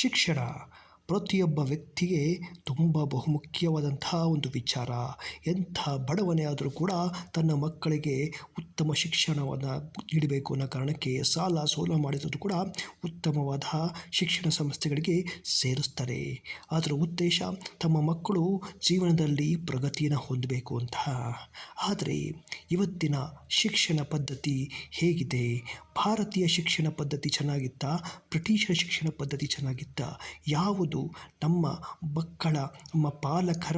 ಶಿಕ್ಷಣ ಪ್ರತಿಯೊಬ್ಬ ವ್ಯಕ್ತಿಗೆ ತುಂಬ ಬಹುಮುಖ್ಯವಾದಂತಹ ಒಂದು ವಿಚಾರ. ಎಂಥ ಬಡವನೇ ಆದರೂ ಕೂಡ ತನ್ನ ಮಕ್ಕಳಿಗೆ ಉತ್ತಮ ಶಿಕ್ಷಣವನ್ನು ನೀಡಬೇಕು ಅನ್ನೋ ಕಾರಣಕ್ಕೆ ಸಾಲ ಸೋಲ ಮಾಡಿದರೂ ಕೂಡ ಉತ್ತಮವಾದ ಶಿಕ್ಷಣ ಸಂಸ್ಥೆಗಳಿಗೆ ಸೇರಿಸ್ತಾರೆ. ಅದರ ಉದ್ದೇಶ ತಮ್ಮ ಮಕ್ಕಳು ಜೀವನದಲ್ಲಿ ಪ್ರಗತಿಯನ್ನು ಹೊಂದಬೇಕು ಅಂತ. ಆದರೆ ಇವತ್ತಿನ ಶಿಕ್ಷಣ ಪದ್ಧತಿ ಹೇಗಿದೆ? ಭಾರತೀಯ ಶಿಕ್ಷಣ ಪದ್ಧತಿ ಚೆನ್ನಾಗಿತ್ತಾ? ಬ್ರಿಟಿಷರ ಶಿಕ್ಷಣ ಪದ್ಧತಿ ಚೆನ್ನಾಗಿತ್ತಾ? ಯಾವುದು ನಮ್ಮ ಮಕ್ಕಳ, ನಮ್ಮ ಪಾಲಕರ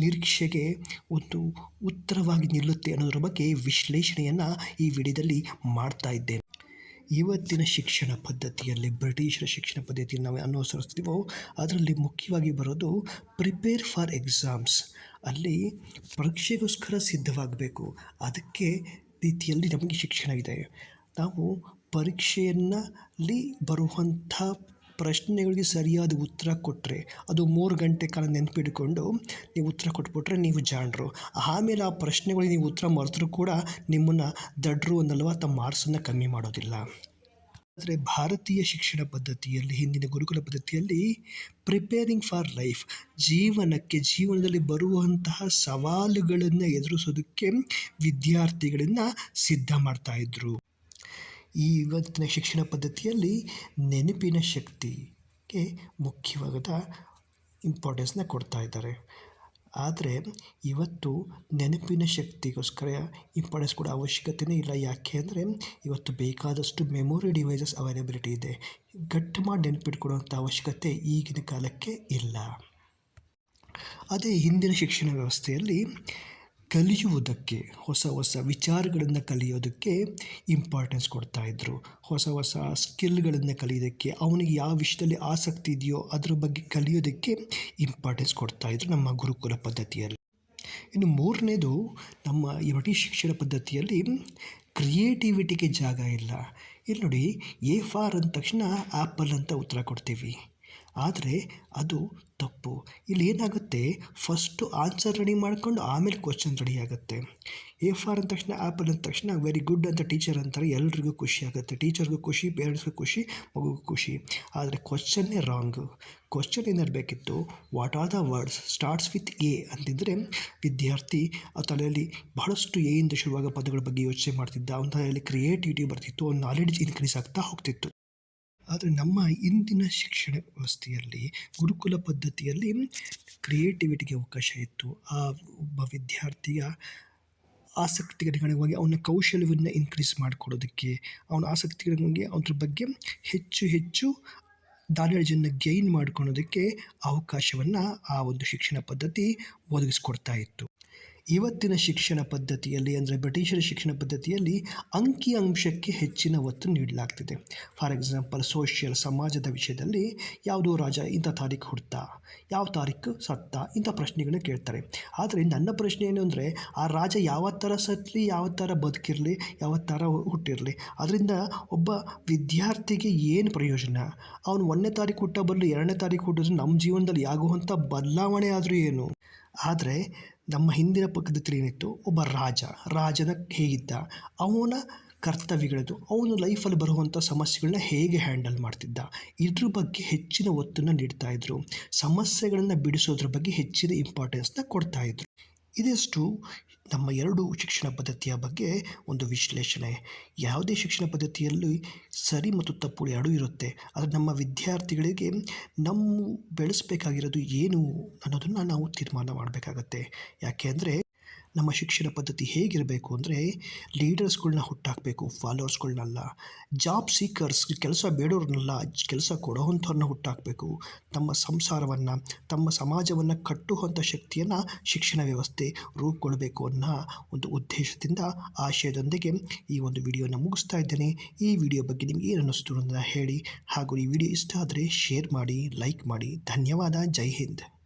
ನಿರೀಕ್ಷೆಗೆ ಒಂದು ಉತ್ತರವಾಗಿ ನಿಲ್ಲುತ್ತೆ ಅನ್ನೋದ್ರ ಬಗ್ಗೆ ವಿಶ್ಲೇಷಣೆಯನ್ನು ಈ ವಿಡಿಯೋದಲ್ಲಿ ಮಾಡ್ತಾ ಇದ್ದೇನೆ. ಇವತ್ತಿನ ಶಿಕ್ಷಣ ಪದ್ಧತಿಯಲ್ಲಿ ಬ್ರಿಟಿಷರ ಶಿಕ್ಷಣ ಪದ್ಧತಿಯನ್ನು ನಾವು ಅನುಸರಿಸ್ತೀವೋ, ಅದರಲ್ಲಿ ಮುಖ್ಯವಾಗಿ ಬರೋದು ಪ್ರಿಪೇರ್ ಫಾರ್ ಎಕ್ಸಾಮ್ಸ್. ಅಲ್ಲಿ ಪರೀಕ್ಷೆಗೋಸ್ಕರ ಸಿದ್ಧವಾಗಬೇಕು. ಅದಕ್ಕೆ ರೀತಿಯಲ್ಲಿ ನಮಗೆ ಶಿಕ್ಷಣ ಇದೆ ನಾವು ಪರೀಕ್ಷೆಯಲ್ಲಿ ಬರುವಂಥ ಪ್ರಶ್ನೆಗಳಿಗೆ ಸರಿಯಾದ ಉತ್ತರ ಕೊಟ್ಟರೆ ಅದು ಮೂರು ಗಂಟೆ ಕಾಲ ನೆನಪಿಟ್ಕೊಂಡು ನೀವು ಉತ್ತರ ಕೊಟ್ಬಿಟ್ರೆ ನೀವು ಜಾಣರು. ಆಮೇಲೆ ಆ ಪ್ರಶ್ನೆಗಳಿಗೆ ನೀವು ಉತ್ತರ ಮರೆತರೂ ಕೂಡ ನಿಮ್ಮನ್ನು ದಡ್ರು ಅನ್ನಲ್ವ ತಮ್ಮ ಮಾರ್ಕ್ಸನ್ನು ಕಮ್ಮಿ ಮಾಡೋದಿಲ್ಲ. ಆದರೆ ಭಾರತೀಯ ಶಿಕ್ಷಣ ಪದ್ಧತಿಯಲ್ಲಿ, ಹಿಂದಿನ ಗುರುಕುಲ ಪದ್ಧತಿಯಲ್ಲಿ ಪ್ರಿಪೇರಿಂಗ್ ಫಾರ್ ಲೈಫ್, ಜೀವನಕ್ಕೆ, ಜೀವನದಲ್ಲಿ ಬರುವಂತಹ ಸವಾಲುಗಳನ್ನು ಎದುರಿಸೋದಕ್ಕೆ ವಿದ್ಯಾರ್ಥಿಗಳನ್ನು ಸಿದ್ಧ ಮಾಡ್ತಾಯಿದ್ರು ಈ ಇವತ್ತಿನ ಶಿಕ್ಷಣ ಪದ್ಧತಿಯಲ್ಲಿ ನೆನಪಿನ ಶಕ್ತಿಗೆ ಮುಖ್ಯವಾದ ಇಂಪಾರ್ಟೆನ್ಸ್ನ ಕೊಡ್ತಾ ಇದ್ದಾರೆ. ಆದರೆ ಇವತ್ತು ನೆನಪಿನ ಶಕ್ತಿಗೋಸ್ಕರ ಇಂಪಾರ್ಟೆನ್ಸ್ ಕೂಡ ಅವಶ್ಯಕತೆಯೇ ಇಲ್ಲ. ಯಾಕೆ ಅಂದರೆ ಇವತ್ತು ಬೇಕಾದಷ್ಟು ಮೆಮೊರಿ ಡಿವೈಸಸ್ ಅವೈಲೇಬಿಲಿಟಿ ಇದೆ. ಗಟ್ಟಿ ಮಾಡಿ ನೆನಪಿಟ್ಕೊಡುವಂಥ ಅವಶ್ಯಕತೆ ಈಗಿನ ಕಾಲಕ್ಕೆ ಇಲ್ಲ. ಅದೇ ಹಿಂದಿನ ಶಿಕ್ಷಣ ವ್ಯವಸ್ಥೆಯಲ್ಲಿ ಕಲಿಯುವುದಕ್ಕೆ, ಹೊಸ ಹೊಸ ವಿಚಾರಗಳನ್ನು ಕಲಿಯೋದಕ್ಕೆ ಇಂಪಾರ್ಟೆನ್ಸ್ ಕೊಡ್ತಾಯಿದ್ರು ಹೊಸ ಹೊಸ ಸ್ಕಿಲ್ಗಳನ್ನು ಕಲಿಯೋದಕ್ಕೆ, ಅವನಿಗೆ ಯಾವ ವಿಷಯದಲ್ಲಿ ಆಸಕ್ತಿ ಇದೆಯೋ ಅದ್ರ ಬಗ್ಗೆ ಕಲಿಯೋದಕ್ಕೆ ಇಂಪಾರ್ಟೆನ್ಸ್ ಕೊಡ್ತಾಯಿದ್ರು ನಮ್ಮ ಗುರುಕುಲ ಪದ್ಧತಿಯಲ್ಲಿ. ಇನ್ನು ಮೂರನೇದು, ನಮ್ಮ ಬ್ರಿಟಿಷ್ ಶಿಕ್ಷಣ ಪದ್ಧತಿಯಲ್ಲಿ ಕ್ರಿಯೇಟಿವಿಟಿಗೆ ಜಾಗ ಇಲ್ಲ. ಇಲ್ಲಿ ನೋಡಿ ಎ ಫಾರ್ ಅಂದ ತಕ್ಷಣ ಆ್ಯಪಲ್ ಅಂತ ಉತ್ತರ ಕೊಡ್ತೀವಿ. ಆದರೆ ಅದು ತಪ್ಪು. ಇಲ್ಲಿ ಏನಾಗುತ್ತೆ? ಫಸ್ಟು ಆನ್ಸರ್ ರೆಡಿ ಮಾಡ್ಕೊಂಡು ಆಮೇಲೆ ಕ್ವಶನ್ ರೆಡಿ ಆಗುತ್ತೆ. ಎ ಫಾರ್ ಅಂದ ತಕ್ಷಣ ಆ್ಯಪಲ್ ಅಂದ ತಕ್ಷಣ ವೆರಿ ಗುಡ್ ಅಂತ ಟೀಚರ್ ಅಂತಾರೆ, ಎಲ್ರಿಗೂ ಖುಷಿ ಆಗುತ್ತೆ. ಟೀಚರ್ಗೂ ಖುಷಿ ಪೇರೆಂಟ್ಸ್ಗೂ ಖುಷಿ, ಮಗುಗೂ ಖುಷಿ. ಆದರೆ ಕ್ವಶನ್ನೇ wrong question ಏನಿರಬೇಕಿತ್ತು what are the words starts with A ಅಂತಿದ್ದರೆ ವಿದ್ಯಾರ್ಥಿ ಆ ತಲೆಯಲ್ಲಿ ಬಹಳಷ್ಟು ಎಯಿಂದ ಶುರುವಾಗ ಪದಗಳ ಬಗ್ಗೆ ಯೋಚನೆ ಮಾಡ್ತಿದ್ದ. ಅವನ ತಲೆಯಲ್ಲಿ ಕ್ರಿಯೇಟಿವಿಟಿ ಬರ್ತಿತ್ತು, ಅವ್ನ ನಾಲೆಡ್ಜ್ ಇನ್ಕ್ರೀಸ್ ಆಗ್ತಾ ಹೋಗ್ತಿತ್ತು. ಆದರೆ ನಮ್ಮ ಇಂದಿನ ಶಿಕ್ಷಣ ವ್ಯವಸ್ಥೆಯಲ್ಲಿ, ಗುರುಕುಲ ಪದ್ಧತಿಯಲ್ಲಿ ಕ್ರಿಯೇಟಿವಿಟಿಗೆ ಅವಕಾಶ ಇತ್ತು. ಆ ಒಬ್ಬ ವಿದ್ಯಾರ್ಥಿಯ ಆಸಕ್ತಿಗಳಿಗೆ ಅವನ ಕೌಶಲ್ಯವನ್ನು ಇನ್ಕ್ರೀಸ್ ಮಾಡಿಕೊಡೋದಕ್ಕೆ, ಅವನ ಆಸಕ್ತಿಗಳಿಗೆ ಅದ್ರ ಬಗ್ಗೆ ಹೆಚ್ಚು ಹೆಚ್ಚು ನಾಲೆಡ್ಜನ್ನು ಗೈನ್ ಮಾಡ್ಕೊಳ್ಳೋದಕ್ಕೆ ಅವಕಾಶವನ್ನು ಆ ಒಂದು ಶಿಕ್ಷಣ ಪದ್ಧತಿ ಒದಗಿಸ್ಕೊಡ್ತಾ ಇತ್ತು. ಇವತ್ತಿನ ಶಿಕ್ಷಣ ಪದ್ಧತಿಯಲ್ಲಿ, ಅಂದರೆ ಬ್ರಿಟಿಷರ ಶಿಕ್ಷಣ ಪದ್ಧತಿಯಲ್ಲಿ ಅಂಕಿ ಅಂಶಕ್ಕೆ ಹೆಚ್ಚಿನ ಒತ್ತು ನೀಡಲಾಗ್ತಿದೆ. ಫಾರ್ ಎಕ್ಸಾಂಪಲ್, ಸೋಷಿಯಲ್ ಸಮಾಜದ ವಿಷಯದಲ್ಲಿ ಯಾವುದೋ ರಾಜ ಇಂಥ ತಾರೀಕು ಹುಡ್ತ ಯಾವ ತಾರೀಕು ಸತ್ತ ಇಂಥ ಪ್ರಶ್ನೆಗಳನ್ನ ಕೇಳ್ತಾರೆ. ಆದರೆ ನನ್ನ ಪ್ರಶ್ನೆ ಏನು ಅಂದರೆ, ಆ ರಾಜ ಯಾವ ಥರ ಸತ್ತಲಿ ಯಾವ ಥರ ಬದುಕಿರಲಿ, ಯಾವ ಥರ ಹುಟ್ಟಿರಲಿ, ಅದರಿಂದ ಒಬ್ಬ ವಿದ್ಯಾರ್ಥಿಗೆ ಏನು ಪ್ರಯೋಜನ? ಅವನು ಒಂದನೇ ತಾರೀಕು ಹುಟ್ಟ ಬರಲಿ ಎರಡನೇ ತಾರೀಕು ಹುಟ್ಟಿದ್ರೆ ನಮ್ಮ ಜೀವನದಲ್ಲಿ ಆಗುವಂಥ ಬದಲಾವಣೆ ಆದರೂ ಏನು? ಆದರೆ ನಮ್ಮ ಹಿಂದಿನ ಪದ್ಧತಿಯಲ್ಲಿ ಏನಿತ್ತು? ಒಬ್ಬ ರಾಜ, ರಾಜನ ಹೇಗಿದ್ದ? ಅವನ ಕರ್ತವ್ಯಗಳದು ಅವನು ಲೈಫಲ್ಲಿ ಬರುವಂಥ ಸಮಸ್ಯೆಗಳನ್ನ ಹೇಗೆ ಹ್ಯಾಂಡಲ್ ಮಾಡ್ತಿದ್ದ? ಇದ್ರ ಬಗ್ಗೆ ಹೆಚ್ಚಿನ ಒತ್ತನ್ನು ನೀಡ್ತಾ ಇದ್ರು. ಸಮಸ್ಯೆಗಳನ್ನು ಬಿಡಿಸೋದ್ರ ಬಗ್ಗೆ ಹೆಚ್ಚಿನ ಇಂಪಾರ್ಟೆನ್ಸ್ನ ಕೊಡ್ತಾ ಇದ್ರು. ಇದಿಷ್ಟು ನಮ್ಮ ಎರಡು ಶಿಕ್ಷಣ ಪದ್ಧತಿಯ ಬಗ್ಗೆ ಒಂದು ವಿಶ್ಲೇಷಣೆ. ಯಾವುದೇ ಶಿಕ್ಷಣ ಪದ್ಧತಿಯಲ್ಲಿ ಸರಿ ಮತ್ತು ತಪ್ಪು ಎರಡೂ ಇರುತ್ತೆ. ಆದರೆ ನಮ್ಮ ವಿದ್ಯಾರ್ಥಿಗಳಿಗೆ ನಮ್ಮ ಬೆಳೆಸಬೇಕಾಗಿರೋದು ಏನು ಅನ್ನೋದನ್ನು ನಾವು ತೀರ್ಮಾನ ಮಾಡಬೇಕಾಗತ್ತೆ. ಯಾಕೆ ಅಂದರೆ ನಮ್ಮ ಶಿಕ್ಷಣ ಪದ್ಧತಿ ಹೇಗಿರಬೇಕು ಅಂದರೆ ಲೀಡರ್ಸ್ಗಳನ್ನ ಹುಟ್ಟಾಕಬೇಕು ಫಾಲೋವರ್ಸ್ಗಳನ್ನಲ್ಲ ಜಾಬ್ ಸೀಕರ್ಸ್, ಕೆಲಸ ಬೇಡೋರ್ನಲ್ಲ, ಕೆಲಸ ಕೊಡೋವಂಥವ್ರನ್ನ ಹುಟ್ಟಾಕಬೇಕು. ತಮ್ಮ ಸಂಸಾರವನ್ನು, ತಮ್ಮ ಸಮಾಜವನ್ನು ಕಟ್ಟುವಂಥ ಶಕ್ತಿಯನ್ನು ಶಿಕ್ಷಣ ವ್ಯವಸ್ಥೆ ರೂಪುಗೊಳ್ಳಬೇಕು ಅನ್ನೋ ಒಂದು ಉದ್ದೇಶದಿಂದ ಆಶಯದೊಂದಿಗೆ ಈ ಒಂದು ವಿಡಿಯೋನ ಮುಗಿಸ್ತಾ ಇದ್ದೇನೆ. ಈ ವಿಡಿಯೋ ಬಗ್ಗೆ ನಿಮಗೆ ಏನು ಅನ್ನಿಸ್ತು ಹೇಳಿ. ಹಾಗೂ ಈ ವಿಡಿಯೋ ಇಷ್ಟ ಆದರೆ ಶೇರ್ ಮಾಡಿ, ಲೈಕ್ ಮಾಡಿ. ಧನ್ಯವಾದ. ಜೈ ಹಿಂದ್.